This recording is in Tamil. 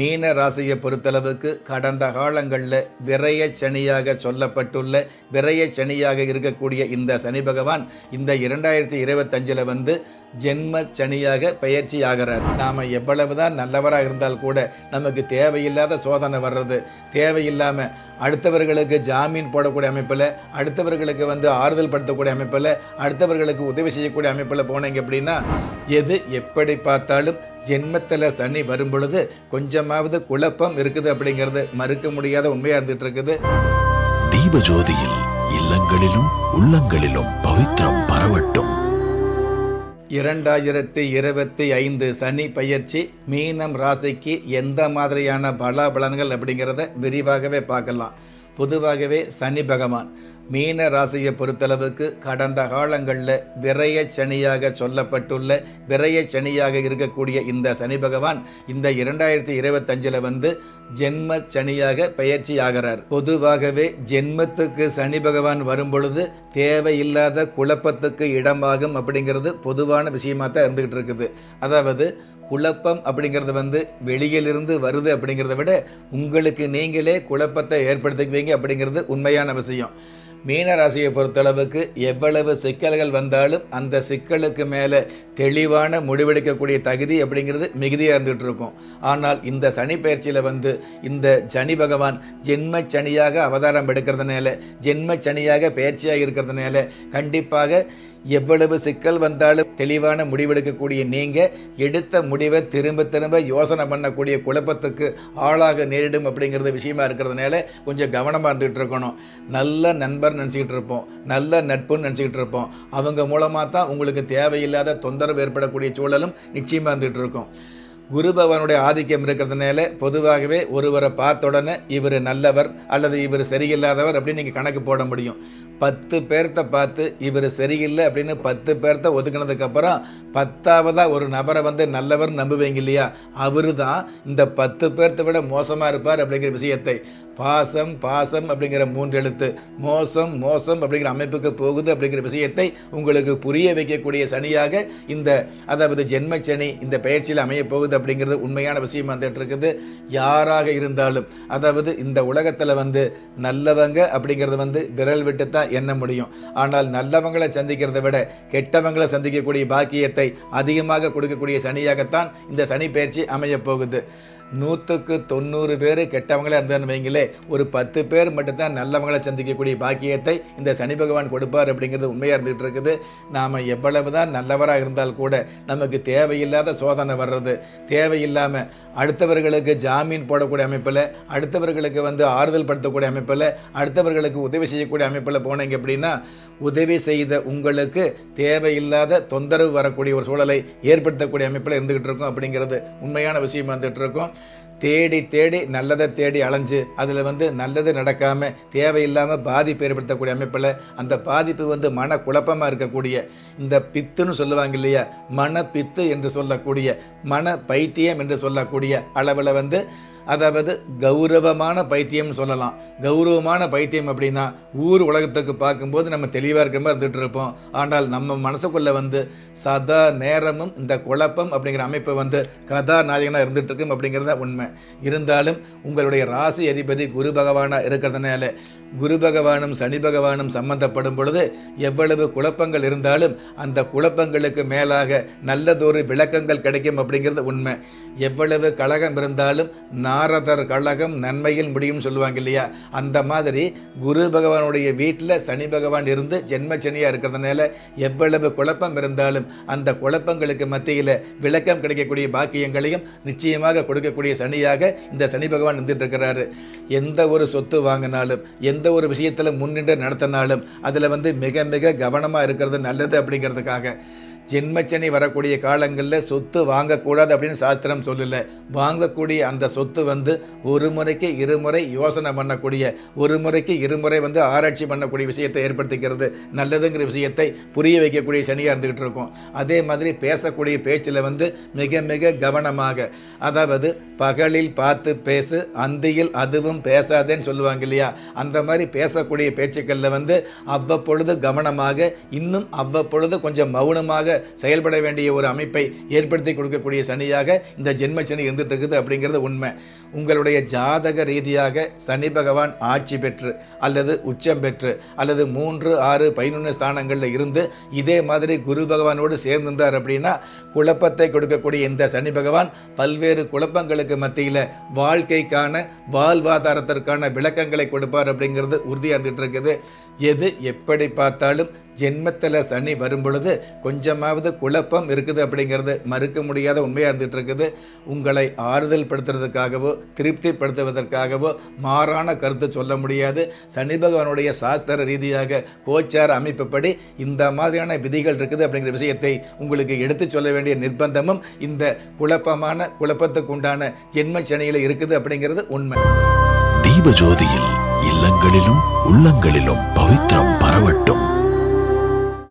மீன ராசியை பொறுத்தளவுக்கு கடந்த காலங்களில் விரய சனியாக சொல்லப்பட்டுள்ள விரய சனியாக இருக்கக்கூடிய இந்த சனி பகவான் இந்த இரண்டாயிரத்தி இருபத்தஞ்சில் வந்து ஜென்ம சனியாக பெயர்ச்சி ஆகிறார் நாம் எவ்வளவுதான் நல்லவராக இருந்தால் கூட நமக்கு தேவையில்லாத சோதனை வர்றது. தேவையில்லாமல் அடுத்தவர்களுக்கு ஜாமீன் போடக்கூடிய அமைப்பில் அடுத்தவர்களுக்கு வந்து ஆறுதல் படுத்தக்கூடிய அமைப்பில் அடுத்தவர்களுக்கு உதவி செய்யக்கூடிய அமைப்பில் போனீங்க அப்படின்னா எது எப்படி பார்த்தாலும் ஜென்மத்தில் சனி வரும் பொழுது கொஞ்சமாவது குழப்பம் இருக்குது அப்படிங்கிறது மறுக்க முடியாத உண்மையாக இருந்துட்டு இருக்குது. தீபஜோதியில் இல்லங்களிலும் உள்ளங்களிலும் பவித்ரம் பரவட்டும். இரண்டாயிரத்தி இருபத்தி ஐந்து சனி பயிற்சி மீனம் ராசிக்கு எந்த மாதிரியான பலாபலன்கள் அப்படிங்கிறத விரிவாகவே பார்க்கலாம். பொதுவாகவே சனி பகவான் மீன ராசியை பொறுத்தளவுக்கு கடந்த காலங்களில் விரய சனியாக சொல்லப்பட்டுள்ள விரய சனியாக இருக்கக்கூடிய இந்த சனி பகவான் இந்த இரண்டாயிரத்தி இருபத்தஞ்சில் வந்து ஜென்ம சனியாக பெயர்ச்சி ஆகிறார். பொதுவாகவே ஜென்மத்துக்கு சனி பகவான் வரும் பொழுது தேவையில்லாத குழப்பத்துக்கு இடமாகும் அப்படிங்கிறது பொதுவான விஷயமாக தான் இருந்துகிட்டு இருக்குது. அதாவது குழப்பம் அப்படிங்கிறது வந்து வெளியிலிருந்து வருது அப்படிங்கிறத விட உங்களுக்கு நீங்களே குழப்பத்தை ஏற்படுத்திக்குவீங்க அப்படிங்கிறது உண்மையான விஷயம். மீன ராசியை பொறுத்தளவுக்கு எவ்வளவு சிக்கல்கள் வந்தாலும் அந்த சிக்கலுக்கு மேலே தெளிவான முடிவெடுக்கக்கூடிய தகுதி அப்படிங்கிறது மிகுதியாக இருந்துகிட்டு இருக்கும் ஆனால் இந்த சனி பயிற்சியில் வந்து இந்த சனி பகவான் ஜென்ம சனியாக அவதாரம் எடுக்கிறதுனால ஜென்ம சனியாக பயிற்சியாக இருக்கிறதுனால கண்டிப்பாக எவ்வளவு சிக்கல் வந்தாலும் தெளிவான முடிவெடுக்கக்கூடிய நீங்கள் எடுத்த முடிவை திரும்ப திரும்ப யோசனை பண்ணக்கூடிய குழப்பத்துக்கு ஆளாக நேரிடும் அப்படிங்கிறது விஷயமா இருக்கிறதுனால கொஞ்சம் கவனமாக இருந்துகிட்டு இருக்கணும். நல்ல நண்பர் நினச்சிக்கிட்டு இருப்போம். நல்ல நட்புன்னு நினச்சிக்கிட்டு இருப்போம். அவங்க மூலமாக தான் உங்களுக்கு தேவையில்லாத தொந்தரவு ஏற்படக்கூடிய சூழலும் நிச்சயமாக இருந்துகிட்டு இருக்கும். குரு பகவானுடைய ஆதிக்கம் இருக்கிறதுனால பொதுவாகவே ஒருவரை பார்த்த உடனே இவர் நல்லவர் அல்லது இவர் சரியில்லாதவர் அப்படின்னு நீங்கள் கணக்கு போட முடியும். பத்து பேர்த்த பார்த்து இவர் சரியில்லை அப்படின்னு பத்து பேர்த்த ஒதுக்கினதுக்கப்புறம் பத்தாவதாக ஒரு நபரை வந்து நல்லவர் நம்புவீங்க இல்லையா? அவர் தான் இந்த பத்து பேர்த்த விட மோசமாக இருப்பார் அப்படிங்கிற விஷயத்தை. பாசம் பாசம் அப்படிங்கிற மூன்று எழுத்து. மோசம் மோசம் அப்படிங்கிற அமைப்புக்கு போகுது அப்படிங்கிற விஷயத்தை உங்களுக்கு புரிய வைக்கக்கூடிய சனியாக இந்த அதாவது ஜென்ம சனி இந்த பயிற்சியில் அமைய போகுது அப்படிங்கிறது உண்மையான விஷயம் வந்துட்டு இருக்குது யாராக இருந்தாலும் அதாவது இந்த உலகத்தில் வந்து நல்லவங்க அப்படிங்கிறது வந்து விரல் விட்டு தான் எண்ண முடியும்? ஆனால் நல்லவங்களை சந்திக்கிறதை விட கெட்டவங்களை சந்திக்கக்கூடிய பாக்கியத்தை அதிகமாக கொடுக்கக்கூடிய சனியாகத்தான் இந்த சனி பயிற்சி அமைய போகுது. நூற்றுக்கு தொண்ணூறு பேர் கெட்டவங்களே இருந்தான்னு வைங்களே ஒரு பத்து பேர் மட்டும்தான் நல்லவங்களை சந்திக்கக்கூடிய பாக்கியத்தை இந்த சனி பகவான் கொடுப்பார் அப்படிங்கிறது உண்மையாக இருந்துகிட்டு இருக்குது. நாம் எவ்வளவு தான் நல்லவராக இருந்தால் கூட நமக்கு தேவையில்லாத சோதனை வர்றது தேவையில்லாமல் அடுத்தவர்களுக்கு ஜாமீன் போடக்கூடிய அமைப்பில் அடுத்தவர்களுக்கு வந்து ஆறுதல் படுத்தக்கூடிய அமைப்பில் அடுத்தவர்களுக்கு உதவி செய்யக்கூடிய அமைப்பில் போனீங்க அப்படின்னா உதவி செய்த உங்களுக்கு தேவையில்லாத தொந்தரவு வரக்கூடிய ஒரு சூழலை ஏற்படுத்தக்கூடிய அமைப்பில் இருந்துகிட்டு இருக்கும் அப்படிங்கிறது உண்மையான விஷயம் வந்துட்டு இருக்கும். தேடி தேடி நல்லதை தேடி அலைஞ்சு அதில் வந்து நல்லது நடக்காமல் தேவையில்லாமல் பாதிப்பு ஏற்படுத்தக்கூடிய அமைப்பில் அந்த பாதிப்பு வந்து மன குழப்பமாக இருக்கக்கூடிய இந்த பித்துன்னு சொல்லுவாங்க இல்லையா? மன பித்து என்று சொல்லக்கூடிய மன பைத்தியம் என்று சொல்லக்கூடிய அளவில் வந்து அதாவது கௌரவமான பைத்தியம்னு சொல்லலாம். கௌரவமான பைத்தியம் அப்படின்னா ஊர் உலகத்துக்கு பார்க்கும்போது நம்ம தெளிவாக இருக்கிற மாதிரி இருந்துகிட்டு இருப்போம். ஆனால் நம்ம மனசுக்குள்ளே வந்து சதா நேரமும் இந்த குழப்பம் அப்படிங்கிற அமைப்பு வந்து கதாநாயகனாக இருந்துகிட்டு இருக்கும் அப்படிங்கிறது தான் உண்மை. இருந்தாலும் உங்களுடைய ராசி அதிபதி குரு பகவானாக இருக்கிறதுனால குரு பகவானும் சனி பகவானும் சம்பந்தப்படும் பொழுது எவ்வளவு குழப்பங்கள் இருந்தாலும் அந்த குழப்பங்களுக்கு மேலாக நல்லதொரு விளக்கங்கள் கிடைக்கும் அப்படிங்கிறது உண்மை. எவ்வளவு கழகம் இருந்தாலும் நாரதர் கழகம் நன்மையில் முடியும் சொல்லுவாங்க இல்லையா? அந்த மாதிரி குரு பகவானுடைய வீட்டில் சனி பகவான் இருந்து ஜென்ம சனியாக இருக்கிறதுனால எவ்வளவு குழப்பம் இருந்தாலும் அந்த குழப்பங்களுக்கு மத்தியில் விளக்கம் கிடைக்கக்கூடிய பாக்கியங்களையும் நிச்சயமாக கொடுக்கக்கூடிய சனியாக இந்த சனி பகவான் இருந்துட்டு இருக்கிறாரு எந்த ஒரு சொத்து வாங்கினாலும் எந்த ஒரு விஷயத்தில் முன்னின்று நடத்தினாலும் அதில் வந்து மிக மிக கவனமாக இருக்கிறது நல்லது அப்படிங்கிறதுக்காக. ஜென்மச்சனி வரக்கூடிய காலங்களில் சொத்து வாங்கக்கூடாது அப்படின்னு சாஸ்திரம் சொல்லலை. வாங்கக்கூடிய அந்த சொத்து வந்து ஒரு முறைக்கு இருமுறை யோசனை பண்ணக்கூடிய ஒரு முறைக்கு இருமுறை வந்து ஆராய்ச்சி பண்ணக்கூடிய விஷயத்தை ஏற்படுத்திக்கிறது. நல்லதுங்கிற விஷயத்தை புரிய வைக்கக்கூடிய சனியாக இருந்துகிட்டு இருக்கும். அதே மாதிரி பேசக்கூடிய பேச்சில் வந்து மிக மிக கவனமாக அதாவது பகலில் பார்த்து பேசு அந்தியில் அதுவும் பேசாதேன்னு சொல்லுவாங்க இல்லையா? அந்த மாதிரி பேசக்கூடிய பேச்சுக்களில் வந்து அவ்வப்பொழுது கவனமாக இன்னும் அவ்வப்பொழுது கொஞ்சம் மௌனமாக செயல்பட வேண்டிய ஒரு அமைப்பை ஏற்படுத்தி கொடுக்கக்கூடிய சனியாக இந்த ஜென்ம சனி இருந்துட்டு இருக்குது அப்படிங்கிறது உண்மை. உங்களுடைய ஜாதக ரீதியாக சனி பகவான் ஆட்சி பெற்று அல்லது உச்சம் பெற்று அல்லது மூன்று ஆறு பதினொன்று ஸ்தானங்களில் இருந்து இதே மாதிரி குரு பகவானோடு சேர்ந்திருந்தார் அப்படின்னா குழப்பத்தை கொடுக்கக்கூடிய இந்த சனி பகவான் பல்வேறு குழப்பங்களுக்கு மத்தியில் வாழ்க்கைக்கான வாழ்வாதாரத்திற்கான விளக்கங்களை கொடுப்பார் அப்படிங்கிறது உறுதியாக இருக்குது எது எப்படி பார்த்தாலும் ஜென்மத்தில் சனி வரும்பொழுது கொஞ்சமாவது குழப்பம் இருக்குது அப்படிங்கிறது மறுக்க முடியாத உண்மையாக இருந்துகிட்டு இருக்குது உங்களை ஆறுதல் படுத்துறதுக்காகவோ திருப்திப்படுத்துவதற்காகவோ மாறான கருத்து சொல்ல முடியாது. சனி பகவானுடைய சாஸ்திர ரீதியாக கோச்சார அமைப்புப்படி இந்த மாதிரியான விதிகள் இருக்குது அப்படிங்கிற விஷயத்தை உங்களுக்கு எடுத்து சொல்ல வேண்டிய நிர்பந்தமும் இந்த குழப்பமான குழப்பத்துக்கு உண்டான ஜென்ம சனியில் இருக்குது அப்படிங்கிறது உண்மை. தீபஜோதியில் இல்லங்களிலும் உள்ளங்களிலும் பவித்ரம் பரவட்டும்.